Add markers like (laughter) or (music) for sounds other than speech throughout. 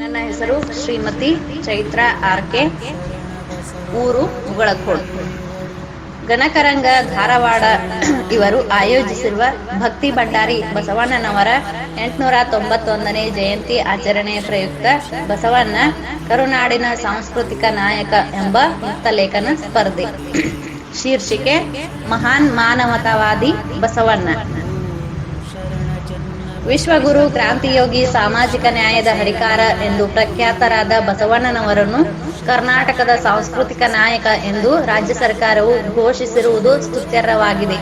ನನ್ನ ಹೆಸರು Shrimati Chaitra R K ಊರು ಮುಗಳಕೋಡ್ ಗಣಕರಂಗ ಧಾರವಾಡ (clears throat) ಇವರು ಆಯೋಜಿಸಿರುವ ಭಕ್ತಿ ಭಂಡಾರಿ ಬಸವಣ್ಣನವರ ಎಂಟುನೂರ ತೊಂಬತ್ತೊಂದನೇ ಜಯಂತಿ ಆಚರಣೆ ಪ್ರಯುಕ್ತ ಬಸವಣ್ಣ ಕರುನಾಡಿನ ಸಾಂಸ್ಕೃತಿಕ ನಾಯಕ ಎಂಬ ಮುಕ್ತಲೇಖನ ಸ್ಪರ್ಧೆ. (clears throat) ಶೀರ್ಷಿಕೆ, ಮಹಾನ್ ಮಾನವತಾವಾದಿ ಬಸವಣ್ಣ. ವಿಶ್ವಗುರು, ಕ್ರಾಂತಿಯೋಗಿ, ಸಾಮಾಜಿಕ ನ್ಯಾಯದ ಹರಿಕಾರ ಎಂದು ಪ್ರಖ್ಯಾತರಾದ ಬಸವಣ್ಣನವರನ್ನು ಕರ್ನಾಟಕದ ಸಾಂಸ್ಕೃತಿಕ ನಾಯಕ ಎಂದು ರಾಜ್ಯ ಸರ್ಕಾರವು ಘೋಷಿಸಿರುವುದು ಸ್ತುತ್ಯರ್ಹವಾಗಿದೆ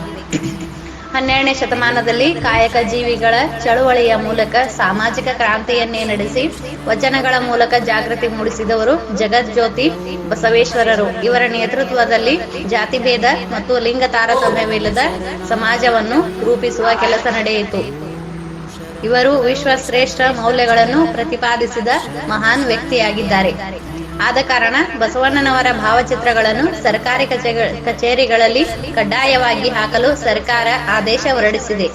ಹನ್ನೆರಡನೇ ಶತಮಾನದಲ್ಲಿ ಕಾಯಕ ಜೀವಿಗಳ ಚಳುವಳಿಯ ಮೂಲಕ ಸಾಮಾಜಿಕ ಕ್ರಾಂತಿಯನ್ನೇ ನಡೆಸಿ ವಚನಗಳ ಮೂಲಕ ಜಾಗೃತಿ ಮೂಡಿಸಿದವರು ಜಗಜ್ಯೋತಿ ಬಸವೇಶ್ವರರು. ಇವರ ನೇತೃತ್ವದಲ್ಲಿ ಜಾತಿಭೇದ ಮತ್ತು ಲಿಂಗ ತಾರತಮ್ಯವಿಲ್ಲದ ಸಮಾಜವನ್ನು ರೂಪಿಸುವ ಕೆಲಸ ನಡೆಯಿತು. ಇವರು ವಿಶ್ವಶ್ರೇಷ್ಠ ಮೌಲ್ಯಗಳನ್ನು ಪ್ರತಿಪಾದಿಸಿದ ಮಹಾನ್ ವ್ಯಕ್ತಿಯಾಗಿದ್ದಾರೆ. ಆದ ಕಾರಣ ಬಸವಣ್ಣನವರ ಭಾವಚಿತ್ರಗಳನ್ನು ಸರ್ಕಾರಿ ಕಚೇ- ಕಚೇರಿಗಳಲ್ಲಿ ಕಡ್ಡಾಯವಾಗಿ ಹಾಕಲು ಸರ್ಕಾರ ಆದೇಶ ಹೊರಡಿಸಿದೆ.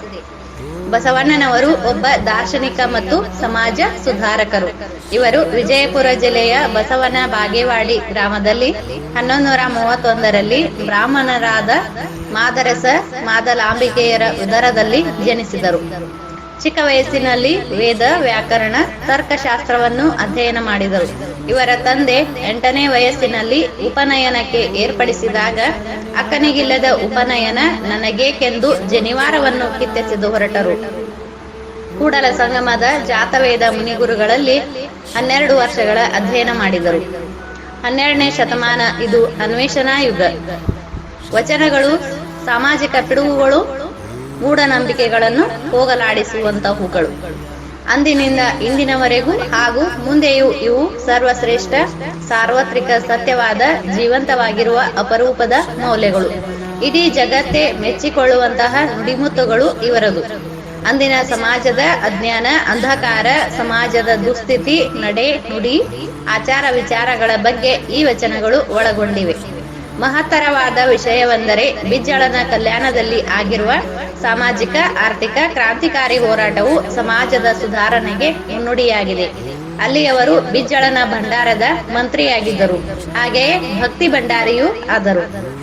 ಬಸವಣ್ಣನವರು ಒಬ್ಬ ದಾರ್ಶನಿಕ ಮತ್ತು ಸಮಾಜ ಸುಧಾರಕರು. ಇವರು ವಿಜಯಪುರ ಜಿಲ್ಲೆಯ ಬಸವನ ಬಾಗೇವಾಡಿ ಗ್ರಾಮದಲ್ಲಿ ಹನ್ನೊಂದು ನೂರ ಮೂವತ್ತೊಂದರಲ್ಲಿ ಬ್ರಾಹ್ಮಣರಾದ ಮಾದರಸ ಮಾದಲಾಂಬಿಕೆಯರ ಉದರದಲ್ಲಿ ಜನಿಸಿದರು. ಚಿಕ್ಕ ವಯಸ್ಸಿನಲ್ಲಿ ವೇದ, ವ್ಯಾಕರಣ, ತರ್ಕಶಾಸ್ತ್ರವನ್ನು ಅಧ್ಯಯನ ಮಾಡಿದರು. ಇವರ ತಂದೆ ಎಂಟನೇ ವಯಸ್ಸಿನಲ್ಲಿ ಉಪನಯನಕ್ಕೆ ಏರ್ಪಡಿಸಿದಾಗ, ಅಕ್ಕನಿಗಿಲ್ಲದ ಉಪನಯನ ನನಗೇಕೆಂದು ಜನಿವಾರವನ್ನು ಕಿತ್ತೆಸೆದು ಹೊರಟರು. ಕೂಡಲ ಸಂಗಮದ ಜಾತವೇದ ಮುನಿಗುರುಗಳಲ್ಲಿ ಹನ್ನೆರಡು ವರ್ಷಗಳ ಅಧ್ಯಯನ ಮಾಡಿದರು. ಹನ್ನೆರಡನೇ ಶತಮಾನ, ಇದು ಅನ್ವೇಷಣಾ ಯುಗ. ವಚನಗಳು, ಸಾಮಾಜಿಕ ಪಿಡುಗುಗಳು ಮೂಢನಂಬಿಕೆಗಳನ್ನು ಹೋಗಲಾಡಿಸುವಂತಹವುಗಳು ಅಂದಿನಿಂದ ಇಂದಿನವರೆಗೂ ಹಾಗೂ ಮುಂದೆಯೂ ಇವು ಸರ್ವಶ್ರೇಷ್ಠ, ಸಾರ್ವತ್ರಿಕ, ಸತ್ಯವಾದ, ಜೀವಂತವಾಗಿರುವ ಅಪರೂಪದ ಮೌಲ್ಯಗಳು. ಇಡೀ ಜಗತ್ತೇ ಮೆಚ್ಚಿಕೊಳ್ಳುವಂತಹ ನುಡಿಮುತ್ತುಗಳು ಇವರದು. ಅಂದಿನ ಸಮಾಜದ ಅಜ್ಞಾನ, ಅಂಧಕಾರ, ಸಮಾಜದ ದುಸ್ಥಿತಿ, ನಡೆ, ನುಡಿ, ಆಚಾರ ವಿಚಾರಗಳ ಬಗ್ಗೆ ಈ ವಚನಗಳು ಒಳಗೊಂಡಿವೆ. ಮಹತ್ತರವಾದ ವಿಷಯವೆಂದರೆ ಬಿಜ್ಜಳನ ಕಲ್ಯಾಣದಲ್ಲಿ ಆಗಿರುವ ಸಾಮಾಜಿಕ, ಆರ್ಥಿಕ, ಕ್ರಾಂತಿಕಾರಿ ಹೋರಾಟವು ಸಮಾಜದ ಸುಧಾರಣೆಗೆ ಮುನ್ನುಡಿಯಾಗಿದೆ. ಅಲ್ಲಿಯವರು ಬಿಜ್ಜಳನ ಭಂಡಾರದ ಮಂತ್ರಿಯಾಗಿದ್ದರು. ಹಾಗೆಯೇ ಭಕ್ತಿ ಭಂಡಾರಿಯೂ ಆದರು.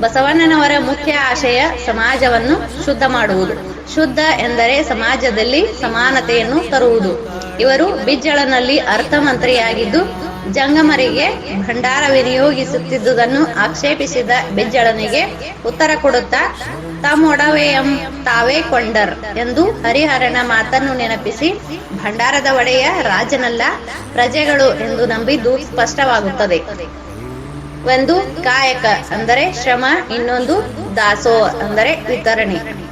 ಬಸವಣ್ಣನವರ ಮುಖ್ಯ ಆಶಯ ಸಮಾಜವನ್ನು ಶುದ್ಧ ಮಾಡುವುದು. ಶುದ್ಧ ಎಂದರೆ ಸಮಾಜದಲ್ಲಿ ಸಮಾನತೆಯನ್ನು ತರುವುದು. ಇವರು ಬಿಜ್ಜಳನಲ್ಲಿ ಅರ್ಥಮಂತ್ರಿಯಾಗಿದ್ದು ಜಂಗಮರಿಗೆ ಭಂಡಾರ ವಿನಿಯೋಗಿಸುತ್ತಿದ್ದುದನ್ನು ಆಕ್ಷೇಪಿಸಿದ ಬೆಜ್ಜಳನಿಗೆ ಉತ್ತರ ಕೊಡುತ್ತಾ ತಮ್ಮೊಡವೆಯಂ ತಾವೇ ಕೊಂಡರ್ ಎಂದು ಹರಿಹರನ ಮಾತನ್ನು ನೆನಪಿಸಿ, ಭಂಡಾರದ ಒಡೆಯ ರಾಜನಲ್ಲ, ಪ್ರಜೆಗಳು ಎಂದು ನಂಬಿದ್ದು ಸ್ಪಷ್ಟವಾಗುತ್ತದೆ. ಒಂದು ಕಾಯಕ ಅಂದರೆ ಶ್ರಮ, ಇನ್ನೊಂದು ದಾಸೋ ಅಂದರೆ ವಿತರಣೆ.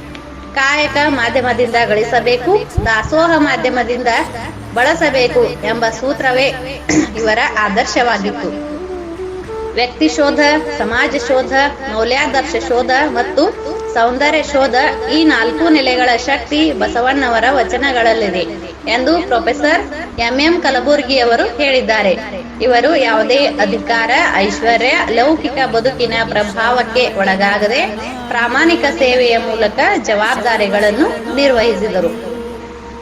ಕಾಯಕ ಮಾಧ್ಯಮದಿಂದ ಗಳಿಸಬೇಕು, ದಾಸೋಹ ಮಾಧ್ಯಮದಿಂದ ಬಳಸಬೇಕು ಎಂಬ ಸೂತ್ರವೇ ಇವರ ಆದರ್ಶವಾಗಿತ್ತು. ವ್ಯಕ್ತಿ ಶೋಧ, ಸಮಾಜ ಶೋಧ, ಮೌಲ್ಯಾದರ್ಶ ಶೋಧ ಮತ್ತು ಸೌಂದರ್ಯ ಶೋಧ ಈ ನಾಲ್ಕು ನೆಲೆಗಳ ಶಕ್ತಿ ಬಸವಣ್ಣವರ ವಚನಗಳಲ್ಲಿದೆ. ಎಂದು ಪ್ರೊಫೆಸರ್ ಎಂ ಎಂ ಕಲಬುರ್ಗಿಯವರು ಹೇಳಿದ್ದಾರೆ. ಇವರು ಯಾವುದೇ ಅಧಿಕಾರ, ಐಶ್ವರ್ಯ, ಲೌಕಿಕ ಬದುಕಿನ ಪ್ರಭಾವಕ್ಕೆ ಒಳಗಾಗದೆ ಪ್ರಾಮಾಣಿಕ ಸೇವೆಯ ಮೂಲಕ ಜವಾಬ್ದಾರಿಗಳನ್ನು ನಿರ್ವಹಿಸಿದರು.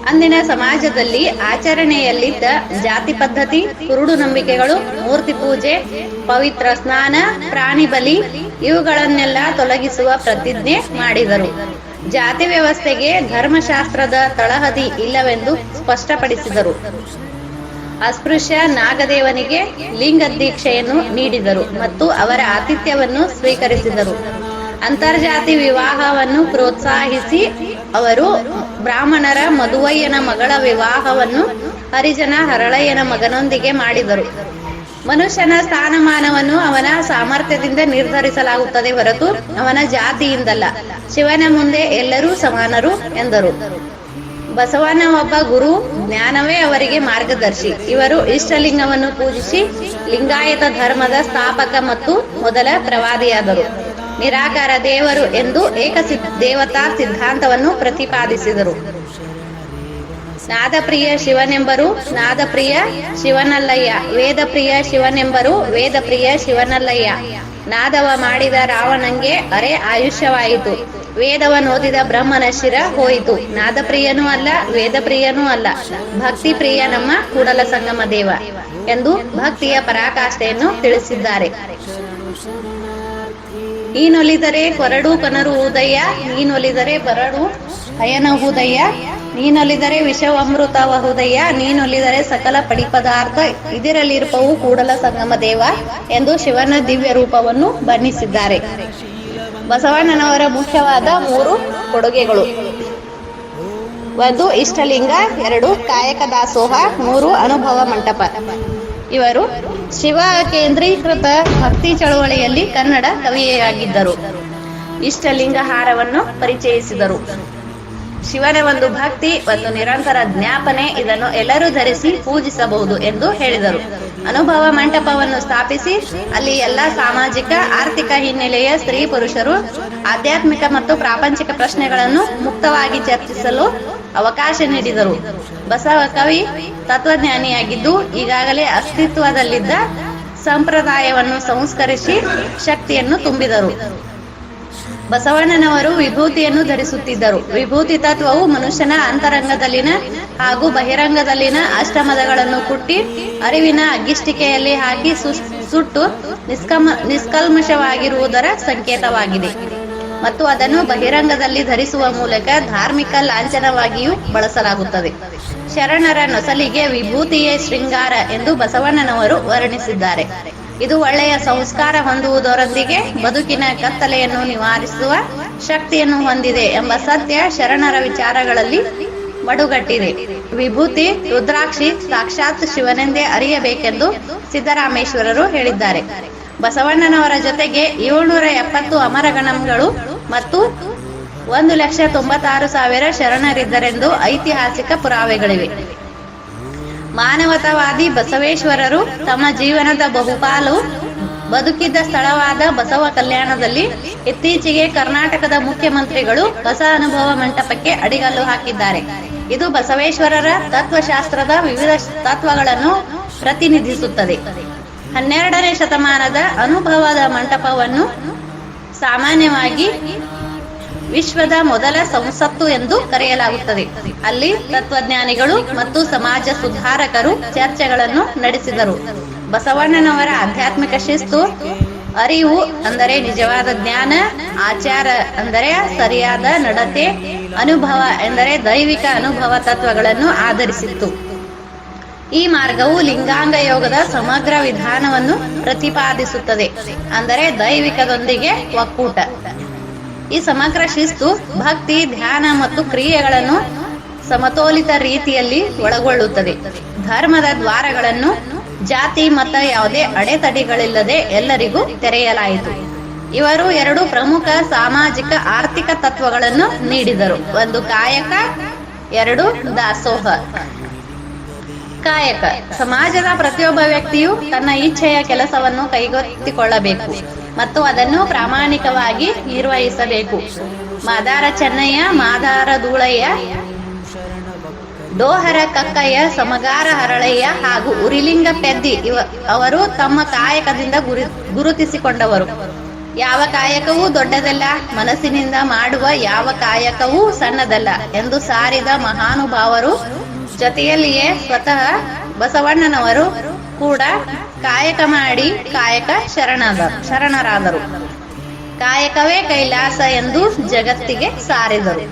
ಅಂದಿನ ಸಮಾಜದಲ್ಲಿ ಆಚರಣೆಯಲ್ಲಿದ್ದ ಜಾತಿ ಪದ್ಧತಿ, ಕುರುಡು ನಂಬಿಕೆಗಳು, ಮೂರ್ತಿ ಪೂಜೆ, ಪವಿತ್ರ ಸ್ನಾನ, ಪ್ರಾಣಿ ಬಲಿ ಇವುಗಳನ್ನೆಲ್ಲ ತೊಲಗಿಸುವ ಪ್ರತಿಜ್ಞೆ ಮಾಡಿದರು. ಜಾತಿ ವ್ಯವಸ್ಥೆಗೆ ಧರ್ಮಶಾಸ್ತ್ರದ ತಳಹದಿ ಇಲ್ಲವೆಂದು ಸ್ಪಷ್ಟಪಡಿಸಿದರು. ಅಸ್ಪೃಶ್ಯ ನಾಗದೇವನಿಗೆ ಲಿಂಗ ದೀಕ್ಷೆಯನ್ನು ನೀಡಿದರು ಮತ್ತು ಅವರ ಆತಿಥ್ಯವನ್ನು ಸ್ವೀಕರಿಸಿದರು. ಅಂತರ್ಜಾತಿ ವಿವಾಹವನ್ನು ಪ್ರೋತ್ಸಾಹಿಸಿ ಅವರು ಬ್ರಾಹ್ಮಣರ ಮದುವಯ್ಯನ ಮಗಳ ವಿವಾಹವನ್ನು ಹರಿಜನ ಹರಳಯ್ಯನ ಮಗನೊಂದಿಗೆ ಮಾಡಿದರು. ಮನುಷ್ಯನ ಸ್ಥಾನಮಾನವನ್ನು ಅವನ ಸಾಮರ್ಥ್ಯದಿಂದ ನಿರ್ಧರಿಸಲಾಗುತ್ತದೆ ಹೊರತು ಅವನ ಜಾತಿಯಿಂದಲ್ಲ. ಶಿವನ ಮುಂದೆ ಎಲ್ಲರೂ ಸಮಾನರು ಎಂದರು. ಬಸವನ ಒಬ್ಬ ಗುರು ಜ್ಞಾನವೇ ಅವರಿಗೆ ಮಾರ್ಗದರ್ಶಿ. ಇವರು ಇಷ್ಟಲಿಂಗವನ್ನು ಪೂಜಿಸಿ ಲಿಂಗಾಯತ ಧರ್ಮದ ಸ್ಥಾಪಕ ಮತ್ತು ಮೊದಲ ಪ್ರವಾದಿಯಾದರು. ನಿರಾಕಾರ ದೇವರು ಎಂದು ಏಕ ದೇವತಾ ಸಿದ್ಧಾಂತವನ್ನು ಪ್ರತಿಪಾದಿಸಿದರು. ನಾದಪ್ರಿಯ ಶಿವನೆಂಬರು ನಾದಪ್ರಿಯ ಶಿವನಲ್ಲಯ್ಯ, ವೇದಪ್ರಿಯ ಶಿವನೆಂಬರು ವೇದಪ್ರಿಯ ಶಿವನಲ್ಲಯ್ಯ. ನಾದವ ಮಾಡಿದ ರಾವಣಂಗೆ ಅರೆ ಆಯುಷ್ಯವಾಯಿತು. ವೇದವನ್ನೋದಿದ ಬ್ರಹ್ಮನ ಶಿರ ಹೋಯಿತು. ನಾದಪ್ರಿಯನೂ ಅಲ್ಲ, ವೇದಪ್ರಿಯನೂ ಅಲ್ಲ. ಭಕ್ತಿ ಪ್ರಿಯ ನಮ್ಮ ಕೂಡಲ ಸಂಗಮ ದೇವ ಎಂದು ಭಕ್ತಿಯ ಪರಾಕಾಷ್ಠೆಯನ್ನು ತಿಳಿಸಿದ್ದಾರೆ. ನೀನೊಲಿದರೆ ಕೊರಡು ಕನರು ಉದಯ ನೊಲಿದರೆ ಬರಡು ಅಯನ ಉದಯ ನೀನೊಲಿದರೆ ವಿಷವ ಅಮೃತ ಬಹುದಯ್ಯ ನೀನೊಲಿದರೆ ಸಕಲ ಪಡಿಪದಾರ್ಥ ಪದಾರ್ಥ ಇದರಲ್ಲಿರುಪವು ಕೂಡಲ ಸಂಗಮ ದೇವ ಎಂದು ಶಿವನ ದಿವ್ಯ ರೂಪವನ್ನು ಬಣ್ಣಿಸಿದ್ದಾರೆ. ಬಸವಣ್ಣನವರ ಮುಖ್ಯವಾದ ಮೂರು ಕೊಡುಗೆಗಳು. ಒಂದು, ಇಷ್ಟಲಿಂಗ, ಎರಡು ಕಾಯಕ ದಾಸೋಹ ಮೂರು, ಅನುಭವ ಮಂಟಪ. ಇವರು ಶಿವ ಕೇಂದ್ರೀಕೃತ ಭಕ್ತಿ ಚಳವಳಿಯಲ್ಲಿ ಕನ್ನಡ ಕವಿಯಾಗಿದ್ದರು. ಇಷ್ಟಲಿಂಗ ಹಾರವನ್ನು ಪರಿಚಯಿಸಿದರು. ಶಿವನ ಒಂದು ಭಕ್ತಿ, ಒಂದು ನಿರಂತರ ಜ್ಞಾಪನೆ, ಇದನ್ನು ಎಲ್ಲರೂ ಧರಿಸಿ ಪೂಜಿಸಬಹುದು ಎಂದು ಹೇಳಿದರು. ಅನುಭವ ಮಂಟಪವನ್ನು ಸ್ಥಾಪಿಸಿ, ಅಲ್ಲಿ ಎಲ್ಲಾ ಸಾಮಾಜಿಕ, ಆರ್ಥಿಕ ಹಿನ್ನೆಲೆಯ ಸ್ತ್ರೀ ಪುರುಷರು ಆಧ್ಯಾತ್ಮಿಕ ಮತ್ತು ಪ್ರಾಪಂಚಿಕ ಪ್ರಶ್ನೆಗಳನ್ನು ಮುಕ್ತವಾಗಿ ಚರ್ಚಿಸಲು ಅವಕಾಶ ನೀಡಿದರು. ಬಸವ ಕವಿ ತತ್ವಜ್ಞಾನಿಯಾಗಿದ್ದು, ಈಗಾಗಲೇ ಅಸ್ತಿತ್ವದಲ್ಲಿದ್ದ ಸಂಪ್ರದಾಯವನ್ನು ಸಂಸ್ಕರಿಸಿ ಶಕ್ತಿಯನ್ನು ತುಂಬಿದರು. ಬಸವಣ್ಣನವರು ವಿಭೂತಿಯನ್ನು ಧರಿಸುತ್ತಿದ್ದರು. ವಿಭೂತಿ ತತ್ವವು ಮನುಷ್ಯನ ಅಂತರಂಗದಲ್ಲಿನ ಹಾಗೂ ಬಹಿರಂಗದಲ್ಲಿನ ಅಷ್ಟಮದಗಳನ್ನು ಕುಟ್ಟಿ ಅರಿವಿನ ಅಗ್ಗಿಷ್ಟಿಕೆಯಲ್ಲಿ ಹಾಕಿ ಸುಟ್ಟು ನಿಷ್ಕಮ, ನಿಷ್ಕಲ್ಮಶವಾಗಿರುವುದರ ಸಂಕೇತವಾಗಿದೆ. ಮತ್ತು ಅದನ್ನು ಬಹಿರಂಗದಲ್ಲಿ ಧರಿಸುವ ಮೂಲಕ ಧಾರ್ಮಿಕ ಲಾಂಛನವಾಗಿಯೂ ಬಳಸಲಾಗುತ್ತದೆ. ಶರಣರ ನೊಸಲಿಗೆ ವಿಭೂತಿಯೇ ಶೃಂಗಾರ ಎಂದು ಬಸವಣ್ಣನವರು ವರ್ಣಿಸಿದ್ದಾರೆ. ಇದು ಒಳ್ಳೆಯ ಸಂಸ್ಕಾರ ಹೊಂದುವುದರೊಂದಿಗೆ ಬದುಕಿನ ಕತ್ತಲೆಯನ್ನು ನಿವಾರಿಸುವ ಶಕ್ತಿಯನ್ನು ಹೊಂದಿದೆ ಎಂಬ ಸತ್ಯ ಶರಣರ ವಿಚಾರಗಳಲ್ಲಿ ಮಡುಗಟ್ಟಿದೆ. ವಿಭೂತಿ, ರುದ್ರಾಕ್ಷಿ ಸಾಕ್ಷಾತ್ ಶಿವನೆಂದೇ ಅರಿಯಬೇಕೆಂದು ಸಿದ್ದರಾಮೇಶ್ವರರು ಹೇಳಿದ್ದಾರೆ. ಬಸವಣ್ಣನವರ ಜೊತೆಗೆ ಏಳ್ನೂರ ಎಪ್ಪತ್ತು ಅಮರಗಣಂಗಳು ಮತ್ತು ಒಂದು ಲಕ್ಷ ತೊಂಬತ್ತಾರು ಸಾವಿರ ಶರಣರಿದ್ದರೆಂದು ಐತಿಹಾಸಿಕ ಪುರಾವೆಗಳಿವೆ. ಮಾನವತಾವಾದಿ ಬಸವೇಶ್ವರರು ತಮ್ಮ ಜೀವನದ ಬಹುಪಾಲು ಬದುಕಿದ್ದ ಸ್ಥಳವಾದ ಬಸವ ಕಲ್ಯಾಣದಲ್ಲಿ ಇತ್ತೀಚೆಗೆ ಕರ್ನಾಟಕದ ಮುಖ್ಯಮಂತ್ರಿಗಳು ಹೊಸ ಅನುಭವ ಮಂಟಪಕ್ಕೆ ಅಡಿಗಲ್ಲು ಹಾಕಿದ್ದಾರೆ. ಇದು ಬಸವೇಶ್ವರರ ತತ್ವಶಾಸ್ತ್ರದ ವಿವಿಧ ತತ್ವಗಳನ್ನು ಪ್ರತಿನಿಧಿಸುತ್ತದೆ. ಹನ್ನೆರಡನೇ ಶತಮಾನದ ಅನುಭವದ ಮಂಟಪವನ್ನು ಸಾಮಾನ್ಯವಾಗಿ ವಿಶ್ವದ ಮೊದಲ ಸಂಸತ್ತು ಎಂದು ಕರೆಯಲಾಗುತ್ತದೆ. ಅಲ್ಲಿ ತತ್ವಜ್ಞಾನಿಗಳು ಮತ್ತು ಸಮಾಜ ಸುಧಾರಕರು ಚರ್ಚೆಗಳನ್ನು ನಡೆಸಿದರು. ಬಸವಣ್ಣನವರ ಆಧ್ಯಾತ್ಮಿಕ ಶಿಸ್ತು, ಅರಿವು ಅಂದರೆ ನಿಜವಾದ ಜ್ಞಾನ, ಆಚಾರ ಅಂದರೆ ಸರಿಯಾದ ನಡತೆ, ಅನುಭವ ಎಂದರೆ ದೈವಿಕ ಅನುಭವ ತತ್ವಗಳನ್ನು ಆಧರಿಸಿತ್ತು. ಈ ಮಾರ್ಗವು ಲಿಂಗಾಂಗ ಯೋಗದ ಸಮಗ್ರ ವಿಧಾನವನ್ನು ಪ್ರತಿಪಾದಿಸುತ್ತದೆ. ಅಂದರೆ ದೈವಿಕದೊಂದಿಗೆ ಒಕ್ಕೂಟ. ಈ ಸಮಗ್ರ ಶಿಸ್ತು, ಭಕ್ತಿ, ಧ್ಯಾನ ಮತ್ತು ಕ್ರಿಯೆಗಳನ್ನು ಸಮತೋಲಿತ ರೀತಿಯಲ್ಲಿ ಒಳಗೊಳ್ಳುತ್ತದೆ. ಧರ್ಮದ ದ್ವಾರಗಳನ್ನು ಜಾತಿ, ಮತ ಯಾವುದೇ ಅಡೆತಡೆಗಳಿಲ್ಲದೆ ಎಲ್ಲರಿಗೂ ತೆರೆಯಲಾಯಿತು. ಇವರು ಎರಡು ಪ್ರಮುಖ ಸಾಮಾಜಿಕ ಆರ್ಥಿಕ ತತ್ವಗಳನ್ನು ನೀಡಿದರು. ಒಂದು ಕಾಯಕ, ಎರಡು ದಾಸೋಹ. ಕಾಯಕ. ಸಮಾಜದ ಪ್ರತಿಯೊಬ್ಬ ವ್ಯಕ್ತಿಯು ತನ್ನ ಇಚ್ಛೆಯ ಕೆಲಸವನ್ನು ಕೈಗೆತ್ತಿಕೊಳ್ಳಬೇಕು. ಮತ್ತು ಅದನ್ನು ಪ್ರಾಮಾಣಿಕವಾಗಿ ನಿರ್ವಹಿಸಬೇಕು. ಮಾದಾರ ಚೆನ್ನಯ್ಯ, ಮಾದಾರ ಧೂಳಯ್ಯ ಡೋಹರ ಕಕ್ಕಯ್ಯ, ಸಮಗಾರ ಹರಳಯ್ಯ ಹಾಗೂ ಉರಿಲಿಂಗ ಪೆದ್ದಿ ಇವ, ಅವರು ತಮ್ಮ ಕಾಯಕದಿಂದ ಗುರಿ, ಗುರುತಿಸಿಕೊಂಡವರು. ಯಾವ ಕಾಯಕವೂ ದೊಡ್ಡದಲ್ಲ, ಮನಸ್ಸಿನಿಂದ ಮಾಡುವ ಯಾವ ಕಾಯಕವೂ ಸಣ್ಣದಲ್ಲ ಎಂದು ಸಾರಿದ ಮಹಾನುಭಾವರು ಜೊತೆಯಲ್ಲಿಯೇ ಸ್ವತಃ ಬಸವಣ್ಣನವರು ಕೂಡ ಕಾಯಕ ಮಾಡಿ ಕಾಯಕ ಶರಣದ ಶರಣರಾದರು. ಕಾಯಕವೇ ಕೈಲಾಸ ಎಂದು ಜಗತ್ತಿಗೆ ಸಾರಿದರು.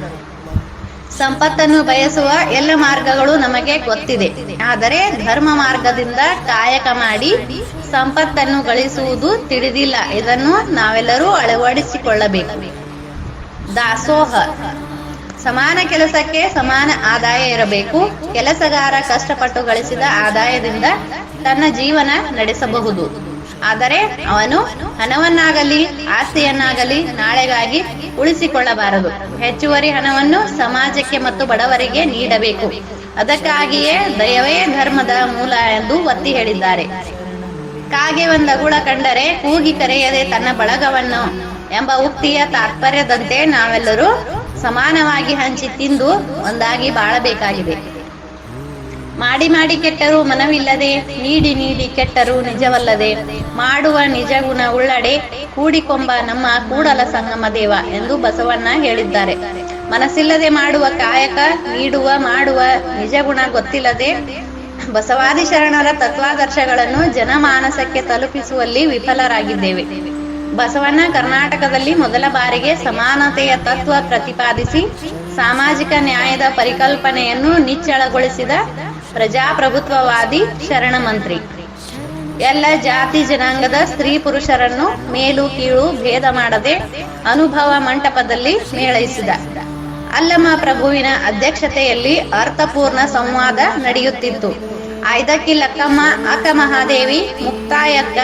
ಸಂಪತ್ತನ್ನು ಬಯಸುವ ಎಲ್ಲ ಮಾರ್ಗಗಳು ನಮಗೆ ಗೊತ್ತಿದೆ. ಆದರೆ ಧರ್ಮ ಮಾರ್ಗದಿಂದ ಕಾಯಕ ಮಾಡಿ ಸಂಪತ್ತನ್ನು ಗಳಿಸುವುದು ತಿಳಿದಿಲ್ಲ. ಇದನ್ನು ನಾವೆಲ್ಲರೂ ಅಳವಡಿಸಿಕೊಳ್ಳಬೇಕು. ದಾಸೋಹ. ಸಮಾನ ಕೆಲಸಕ್ಕೆ ಸಮಾನ ಆದಾಯ ಇರಬೇಕು. ಕೆಲಸಗಾರ ಕಷ್ಟಪಟ್ಟು ಗಳಿಸಿದ ಆದಾಯದಿಂದ ತನ್ನ ಜೀವನ ನಡೆಸಬಹುದು. ಆದರೆ ಅವನು ಹಣವನ್ನಾಗಲಿ, ಆಸ್ತಿಯನ್ನಾಗಲಿ ನಾಳೆಗಾಗಿ ಉಳಿಸಿಕೊಳ್ಳಬಾರದು. ಹೆಚ್ಚುವರಿ ಹಣವನ್ನು ಸಮಾಜಕ್ಕೆ ಮತ್ತು ಬಡವರಿಗೆ ನೀಡಬೇಕು. ಅದಕ್ಕಾಗಿಯೇ ದಯವೇ ಧರ್ಮದ ಮೂಲ ಎಂದು ಒತ್ತಿ ಹೇಳಿದ್ದಾರೆ. ಕಾಗೆ ಒಂದಗುಳ ಕಂಡರೆ ಕೂಗಿ ಕರೆಯದೆ ತನ್ನ ಬಳಗವನ್ನು ಎಂಬ ಉಕ್ತಿಯ ತಾತ್ಪರ್ಯದಂತೆ ನಾವೆಲ್ಲರೂ ಸಮಾನವಾಗಿ ಹಂಚಿ ತಿಂದು ಒಂದಾಗಿ ಬಾಳಬೇಕಾಗಿದೆ. ಮಾಡಿ ಮಾಡಿ ಕೆಟ್ಟರು ಮನವಿಲ್ಲದೆ, ನೀಡಿ ನೀಡಿ ಕೆಟ್ಟರು ನಿಜವಲ್ಲದೆ. ಮಾಡುವ ನಿಜ ಗುಣ ಉಳ್ಳಡೆ, ಕೂಡಿಕೊಂಬ ನಮ್ಮ ಕೂಡಲ ಸಂಗಮ ದೇವ ಎಂದು ಬಸವಣ್ಣ ಹೇಳಿದ್ದಾರೆ. ಮನಸ್ಸಿಲ್ಲದೆ ಮಾಡುವ ಕಾಯಕ, ನೀಡುವ ಮಾಡುವ ನಿಜ ಗುಣ ಗೊತ್ತಿಲ್ಲದೆ ಬಸವಾದಿ ಶರಣರ ತತ್ವಾದರ್ಶಗಳನ್ನು ಜನಮಾನಸಕ್ಕೆ ತಲುಪಿಸುವಲ್ಲಿ ವಿಫಲರಾಗಿದ್ದೇವೆ. ಬಸವಣ್ಣ ಕರ್ನಾಟಕದಲ್ಲಿ ಮೊದಲ ಬಾರಿಗೆ ಸಮಾನತೆಯ ತತ್ವ ಪ್ರತಿಪಾದಿಸಿ, ಸಾಮಾಜಿಕ ನ್ಯಾಯದ ಪರಿಕಲ್ಪನೆಯನ್ನು ನಿಚ್ಚಳಗೊಳಿಸಿದ ಪ್ರಜಾಪ್ರಭುತ್ವವಾದಿ ಶರಣ ಮಂತ್ರಿ. ಎಲ್ಲ ಜಾತಿ ಜನಾಂಗದ ಸ್ತ್ರೀ ಪುರುಷರನ್ನು ಮೇಲು ಕೀಳು ಭೇದ ಮಾಡದೆ ಅನುಭವ ಮಂಟಪದಲ್ಲಿ ಮೇಳೈಸಿದ. ಅಲ್ಲಮ ಪ್ರಭುವಿನ ಅಧ್ಯಕ್ಷತೆಯಲ್ಲಿ ಅರ್ಥಪೂರ್ಣ ಸಂವಾದ ನಡೆಯುತ್ತಿತ್ತು. ಐದಕ್ಕಿ ಲಕ್ಕಮ್ಮ, ಅಕ್ಕ ಮಹಾದೇವಿ, ಮುಕ್ತಾಯಕ್ಕ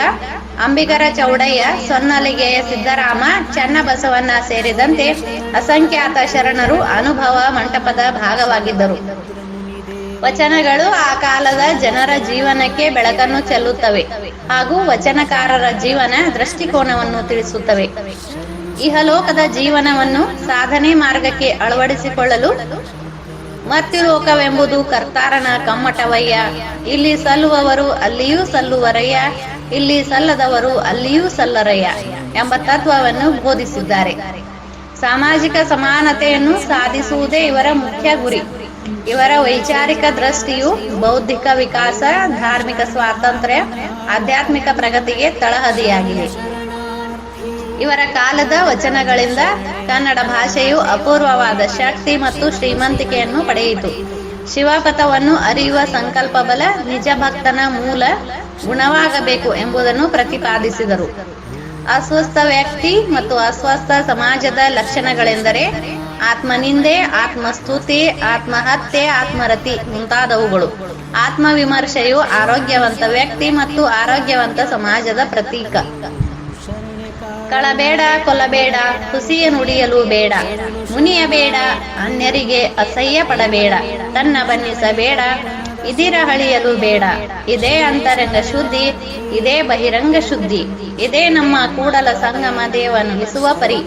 ಅಂಬಿಗರ ಚೌಡಯ್ಯ, ಸೊನ್ನಲಿಗೆಯ ಸಿದ್ದರಾಮ, ಚನ್ನಬಸವಣ್ಣ ಸೇರಿದಂತೆ ಅಸಂಖ್ಯಾತ ಶರಣರು ಅನುಭವ ಮಂಟಪದ ಭಾಗವಾಗಿದ್ದರು. ವಚನಗಳು ಆ ಕಾಲದ ಜನರ ಜೀವನಕ್ಕೆ ಬೆಳಕನ್ನು ಚೆಲ್ಲುತ್ತವೆ ಹಾಗೂ ವಚನಕಾರರ ಜೀವನ ದೃಷ್ಟಿಕೋನವನ್ನು ತಿಳಿಸುತ್ತವೆ. ಇಹಲೋಕದ ಜೀವನವನ್ನು ಸಾಧನೆ ಮಾರ್ಗಕ್ಕೆ ಅಳವಡಿಸಿಕೊಳ್ಳಲು ಮರ್ತ್ಯುಲೋಕವೆಂಬುದು ಕರ್ತಾರನ ಕಮ್ಮಟವಯ್ಯ. ಇಲ್ಲಿ ಸಲ್ಲುವವರು ಅಲ್ಲಿಯೂ ಸಲ್ಲುವರಯ್ಯ, ಇಲ್ಲಿ ಸಲ್ಲದವರು ಅಲ್ಲಿಯೂ ಸಲ್ಲರಯ್ಯ ಎಂಬ ತತ್ವವನ್ನು ಬೋಧಿಸಿದ್ದಾರೆ. ಸಾಮಾಜಿಕ ಸಮಾನತೆಯನ್ನು ಸಾಧಿಸುವುದೇ ಇವರ ಮುಖ್ಯ ಗುರಿ. ಇವರ ವೈಚಾರಿಕ ದೃಷ್ಟಿಯು ಬೌದ್ಧಿಕ ವಿಕಾಸ, ಧಾರ್ಮಿಕ ಸ್ವಾತಂತ್ರ್ಯ, ಆಧ್ಯಾತ್ಮಿಕ ಪ್ರಗತಿಗೆ ತಳಹದಿಯಾಗಿದೆ. ಇವರ ಕಾಲದ ವಚನಗಳಿಂದ ಕನ್ನಡ ಭಾಷೆಯು ಅಪೂರ್ವವಾದ ಶಕ್ತಿ ಮತ್ತು ಶ್ರೀಮಂತಿಕೆಯನ್ನು ಪಡೆಯಿತು. ಶಿವಪಥವನ್ನು ಅರಿಯುವ ಸಂಕಲ್ಪ ಬಲ ನಿಜ ಭಕ್ತನ ಮೂಲ ಗುಣವಾಗಬೇಕು ಎಂಬುದನ್ನು ಪ್ರತಿಪಾದಿಸಿದರು. ಅಸ್ವಸ್ಥ ವ್ಯಕ್ತಿ ಮತ್ತು ಅಸ್ವಸ್ಥ ಸಮಾಜದ ಲಕ್ಷಣಗಳೆಂದರೆ ಆತ್ಮನಿಂದೆ, ಆತ್ಮಸ್ತುತಿ, ಆತ್ಮಹತ್ಯೆ, ಆತ್ಮರತಿ ಮುಂತಾದವುಗಳು. ಆತ್ಮವಿಮರ್ಶೆಯು ಆರೋಗ್ಯವಂತ ವ್ಯಕ್ತಿ ಮತ್ತು ಆರೋಗ್ಯವಂತ ಸಮಾಜದ ಪ್ರತೀಕ. ಕಳಬೇಡ, ಕೊಲ್ಲಬೇಡ ಹುಸಿಯ ನುಡಿಯಲು ಬೇಡ, ಮುನಿಯಬೇಡ, ಅನ್ಯರಿಗೆ ಅಸಹ್ಯ ಪಡಬೇಡ ತನ್ನ ಬನ್ನಿಸಬೇಡ ಇದಿರ ಹಳಿಯಲು ಬೇಡ. ಇದೇ ಅಂತರಂಗ ಶುದ್ಧಿ, ಇದೇ ಬಹಿರಂಗ ಶುದ್ಧಿ. ಇದೇ ನಮ್ಮ ಕೂಡಲ ಸಂಗಮ ದೇವನಿಸುವ ಪರಿ.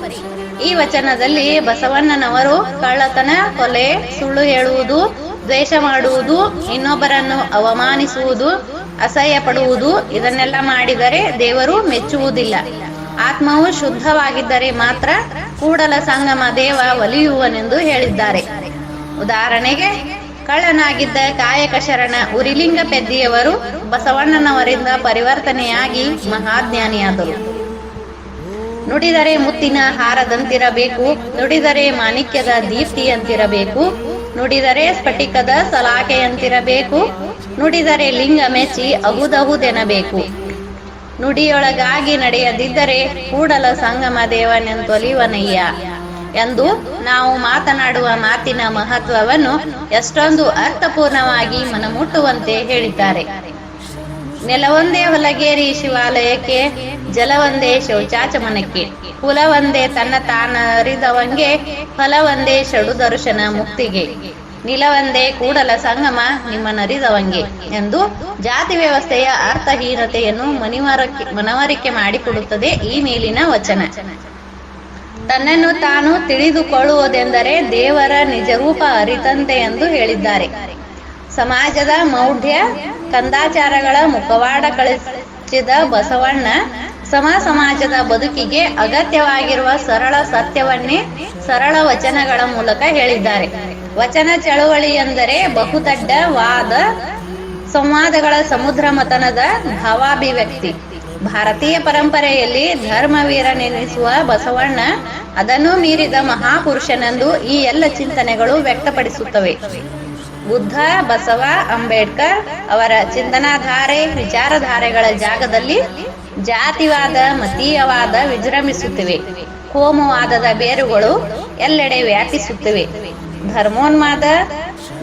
ಈ ವಚನದಲ್ಲಿ ಬಸವಣ್ಣನವರು ಕಳ್ಳತನ, ಕೊಲೆ, ಸುಳ್ಳು ಹೇಳುವುದು, ದ್ವೇಷ ಮಾಡುವುದು, ಇನ್ನೊಬ್ಬರನ್ನು ಅವಮಾನಿಸುವುದು, ಅಸಹ್ಯ ಪಡುವುದು, ಇದನ್ನೆಲ್ಲ ಮಾಡಿದರೆ ದೇವರು ಮೆಚ್ಚುವುದಿಲ್ಲ. ಆತ್ಮವು ಶುದ್ಧವಾಗಿದ್ದರೆ ಮಾತ್ರ ಕೂಡಲ ಸಂಗಮ ದೇವ ಒಲಿಯುವನೆಂದು ಹೇಳಿದ್ದಾರೆ. ಉದಾಹರಣೆಗೆ ಕಳ್ಳನಾಗಿದ್ದ ಕಾಯಕ ಶರಣ ಉರಿಲಿಂಗ ಪೆದ್ದಿಯವರು ಬಸವಣ್ಣನವರಿಂದ ಪರಿವರ್ತನೆಯಾಗಿ ಮಹಾಜ್ಞಾನಿಯಾದರು. ನುಡಿದರೆ ಮುತ್ತಿನ ಹಾರದಂತಿರಬೇಕು, ನುಡಿದರೆ ಮಾಣಿಕ್ಯದ ದೀಪ್ತಿಯಂತಿರಬೇಕು, ನುಡಿದರೆ ಸ್ಫಟಿಕದ ಸಲಾಕೆಯಂತಿರಬೇಕು, ನುಡಿದರೆ ಲಿಂಗ ಮೆಚ್ಚಿ ಅಹುದಹುದೆನಬೇಕು ನುಡಿಯೊಳಗಾಗಿ ನಡೆಯದಿದ್ದರೆ ಕೂಡಲ ಸಂಗಮ ದೇವನೆಂತೊಲಿವನಯ್ಯ ಎಂದು ನಾವು ಮಾತನಾಡುವ ಮಾತಿನ ಮಹತ್ವವನ್ನು ಎಷ್ಟೊಂದು ಅರ್ಥಪೂರ್ಣವಾಗಿ ಮನಮುಟ್ಟುವಂತೆ ಹೇಳಿದ್ದಾರೆ. ನೆಲವೊಂದೇ ಹೊಲಗೇರಿ ಶಿವಾಲಯಕ್ಕೆ, ಜಲವೊಂದೇ ಶೌಚಾಚಮನಕ್ಕೆ, ಕುಲವೊಂದೇ ತನ್ನ ತಾನ ಅರಿದವಂಗೆ, ಫಲವೊಂದೇ ಷಡು ದರ್ಶನ ಮುಕ್ತಿಗೆ, ನಿಲವೊಂದೇ ಕೂಡಲ ಸಂಗಮ ನಿಮ್ಮನರಿದವಂಗೆ ಎಂದು ಜಾತಿ ವ್ಯವಸ್ಥೆಯ ಅರ್ಥಹೀನತೆಯನ್ನು ಮನವರಿಕೆ ಮನವರಿಕೆ ಮಾಡಿಕೊಡುತ್ತದೆ ಈ ಮೇಲಿನ ವಚನ. ತನ್ನನ್ನು ತಾನು ತಿಳಿದುಕೊಳ್ಳುವುದೆಂದರೆ ದೇವರ ನಿಜರೂಪ ಅರಿತಂತೆ ಎಂದು ಹೇಳಿದ್ದಾರೆ. ಸಮಾಜದ ಮೌಢ್ಯ, ಕಂದಾಚಾರಗಳ ಮುಖವಾಡ ಕಳಿಸಿದ ಬಸವಣ್ಣ ಸಮ ಸಮಾಜದ ಬದುಕಿಗೆ ಅಗತ್ಯವಾಗಿರುವ ಸರಳ ಸತ್ಯವನ್ನೇ ಸರಳ ವಚನಗಳ ಮೂಲಕ ಹೇಳಿದ್ದಾರೆ. ವಚನ ಚಳುವಳಿ ಎಂದರೆ ಬಹುದೊಡ್ಡ ವಾದ ಸಂವಾದಗಳ ಸಮುದ್ರ ಮತನದ ಭಾವಾಭಿವ್ಯಕ್ತಿ. ಭಾರತೀಯ ಪರಂಪರೆಯಲ್ಲಿ ಧರ್ಮವೀರನೆನಿಸುವ ಬಸವಣ್ಣ ಅದನ್ನು ಮೀರಿದ ಮಹಾಪುರುಷನೆಂದು ಈ ಎಲ್ಲ ಚಿಂತನೆಗಳು ವ್ಯಕ್ತಪಡಿಸುತ್ತವೆ. ಬುದ್ಧ, ಬಸವ, ಅಂಬೇಡ್ಕರ್ ಅವರ ಚಿಂತನಾಧಾರೆ, ವಿಚಾರಧಾರೆಗಳ ಜಾಗದಲ್ಲಿ ಜಾತಿವಾದ, ಮತೀಯವಾದ ವಿಜೃಂಭಿಸುತ್ತಿವೆ. ಕೋಮುವಾದದ ಬೇರುಗಳು ಎಲ್ಲೆಡೆ ವ್ಯಾಪಿಸುತ್ತಿವೆ. ಧರ್ಮೋನ್ಮಾದ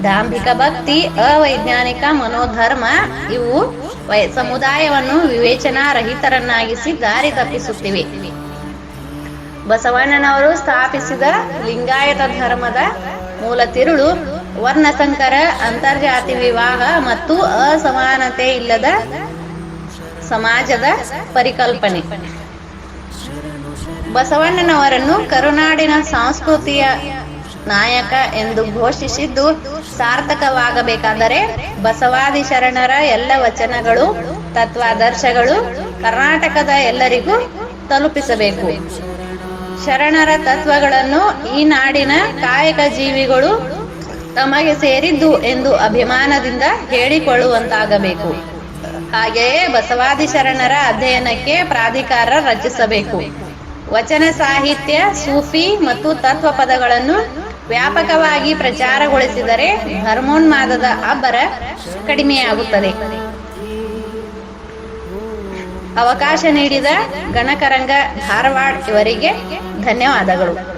ದಾಂಭಿಕ ಭಕ್ತಿ, ಅವೈಜ್ಞಾನಿಕ ಮನೋಧರ್ಮ ಇವು ವೈ- ವಿವೇಚನಾ ರಹಿತರನ್ನಾಗಿಸಿ ದಾರಿ ತಪ್ಪಿಸುತ್ತಿವೆ. ಬಸವಣ್ಣನವರು ಸ್ಥಾಪಿಸಿದ ಲಿಂಗಾಯತ ಧರ್ಮದ ಮೂಲ ತಿರುಳು, ವರ್ಣಸಂಕರ, ಅಂತರ್ಜಾತಿ ವಿವಾಹ ಮತ್ತು ಅಸಮಾನತೆ ಇಲ್ಲದ ಸಮಾಜದ ಪರಿಕಲ್ಪನೆ. ಬಸವಣ್ಣನವರನ್ನು ಕರುನಾಡಿನ ಸಂಸ್ಕೃತಿಯ ನಾಯಕ ಎಂದು ಘೋಷಿಸಿದ್ದು ಸಾರ್ಥಕವಾಗಬೇಕಾದರೆ ಬಸವಾದಿ ಶರಣರ ಎಲ್ಲ ವಚನಗಳು, ತತ್ವಾದರ್ಶಗಳು ಕರ್ನಾಟಕದ ಎಲ್ಲರಿಗೂ ತಲುಪಿಸಬೇಕು. ಶರಣರ ತತ್ವಗಳನ್ನು ಈ ನಾಡಿನ ಕಾಯಕ ಜೀವಿಗಳು ತಮಗೆ ಸೇರಿದ್ದು ಎಂದು ಅಭಿಮಾನದಿಂದ ಹೇಳಿಕೊಳ್ಳುವಂತಾಗಬೇಕು. ಹಾಗೆಯೇ ಬಸವಾದಿ ಶರಣರ ಅಧ್ಯಯನಕ್ಕೆ ಪ್ರಾಧಿಕಾರ ರಚಿಸಬೇಕು. ವಚನ ಸಾಹಿತ್ಯ, ಸೂಫಿ ಮತ್ತು ತತ್ವ ಪದಗಳನ್ನು ವ್ಯಾಪಕವಾಗಿ ಪ್ರಚಾರಗೊಳಿಸಿದರೆ ಹರ್ಮೋನ್ಮಾದದ ಅಬ್ಬರ ಕಡಿಮೆಯಾಗುತ್ತದೆ. ಅವಕಾಶ ನೀಡಿದ ಗಣಕರಂಗ ಧಾರವಾಡ ಇವರಿಗೆ ಧನ್ಯವಾದಗಳು.